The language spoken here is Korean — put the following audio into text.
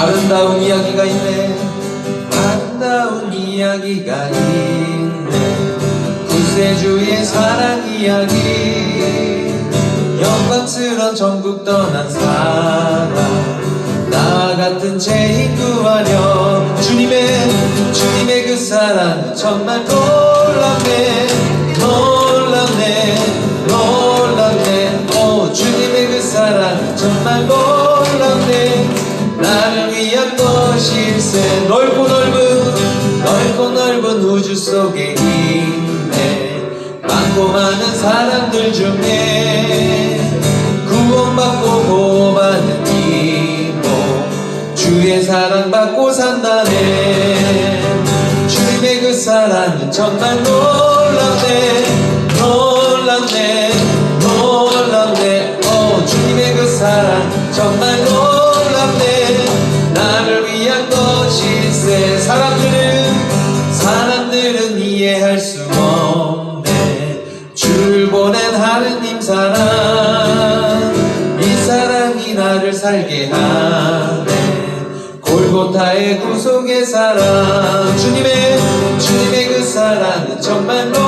아름다운 이야기가 있네. 아름다운 이야기가 있네. 구세주의 사랑 이야기. 영광스런 전국 떠난 사람 나 같은 죄인 구하려 주님의 주님의 그 사랑. 정말 놀랍네 나를 위한 것일세. 넓고 넓은 넓고 넓은 우주 속에 있네. 많고 많은 사람들 중에 구원받고 보호받는 이모. 주의 사랑받고 산다네. 주님의 그 사랑은 정말 놀랍네. 놀랍네. 놀랍네. 오 주님의 그 사랑 정말 놀랍네 것일세 사람들은 사람들은 이해할 수 없네. 줄 보낸 하느님 사랑 이 사랑이 나를 살게 하네. 골고타의 구속의 사랑 주님의 주님의 그 사랑은 정말 놀